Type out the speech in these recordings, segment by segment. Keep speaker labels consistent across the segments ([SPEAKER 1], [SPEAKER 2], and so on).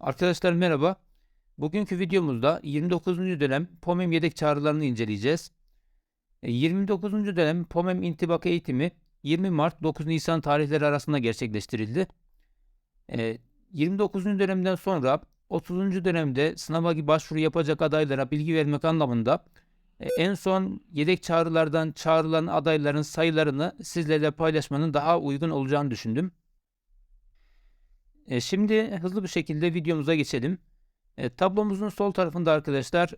[SPEAKER 1] Arkadaşlar merhaba. Bugünkü videomuzda 29. dönem POMEM yedek çağrılarını inceleyeceğiz. E, 29. dönem POMEM intibak eğitimi 20 Mart 9 Nisan tarihleri arasında gerçekleştirildi. E, 29. dönemden sonra 30. dönemde sınava başvuru yapacak adaylara bilgi vermek anlamında e, en son yedek çağrılardan çağrılan adayların sayılarını sizlerle paylaşmanın daha uygun olacağını düşündüm. E, şimdi hızlı bir şekilde videomuza geçelim. E, tablomuzun sol tarafında arkadaşlar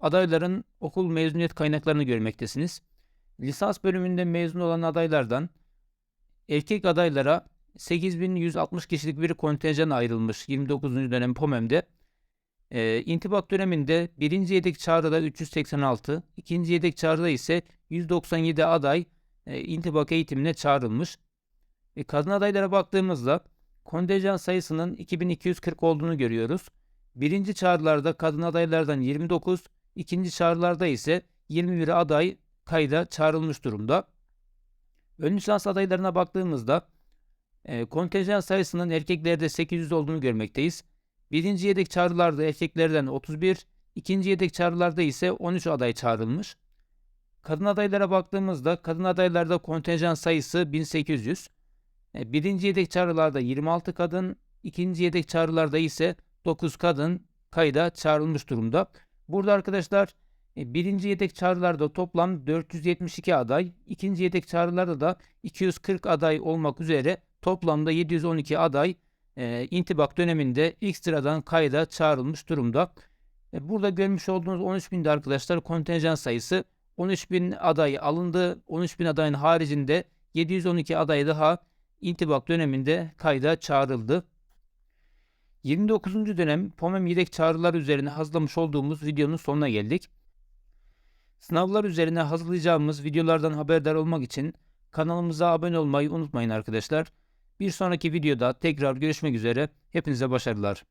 [SPEAKER 1] adayların okul mezuniyet kaynaklarını görmektesiniz. Lisans bölümünde mezun olan adaylardan erkek adaylara 8160 kişilik bir kontenjan ayrılmış 29. dönem POMEM'de. E, intibak döneminde birinci yedek çağrıda 386, ikinci yedek çağrıda ise 197 aday e, intibak eğitimine çağrılmış. E, kadın adaylara baktığımızda kontenjan sayısının 2240 olduğunu görüyoruz. Birinci çağrılarda kadın adaylardan 29, ikinci çağrılarda ise 21 aday kayda çağrılmış durumda. Ön lisans adaylarına baktığımızda e, kontenjan sayısının erkeklerde 800 olduğunu görmekteyiz. Birinci yedek çağrılarda erkeklerden 31, ikinci yedek çağrılarda ise 13 aday çağrılmış. Kadın adaylara baktığımızda kadın adaylarda kontenjan sayısı 1800. E, Birinci yedek çağrılarda 26 kadın, ikinci yedek çağrılarda ise 9 kadın kayda çağrılmış durumda. Burada arkadaşlar e, birinci yedek çağrılarda toplam 472 aday, ikinci yedek çağrılarda da 240 aday olmak üzere toplamda 712 aday e, intibak döneminde ilk sıradan kayda çağrılmış durumda. Burada görmüş olduğunuz 13.000'de arkadaşlar kontenjan sayısı 13.000 aday alındı. 13.000 adayın haricinde 712 aday daha intibak döneminde kayda çağrıldı. 29. dönem POMEM yedek çağrılar üzerine hazırlamış olduğumuz videonun sonuna geldik. Sınavlar üzerine hazırlayacağımız videolardan haberdar olmak için kanalımıza abone olmayı unutmayın arkadaşlar. Bir sonraki videoda tekrar görüşmek üzere. Hepinize başarılar.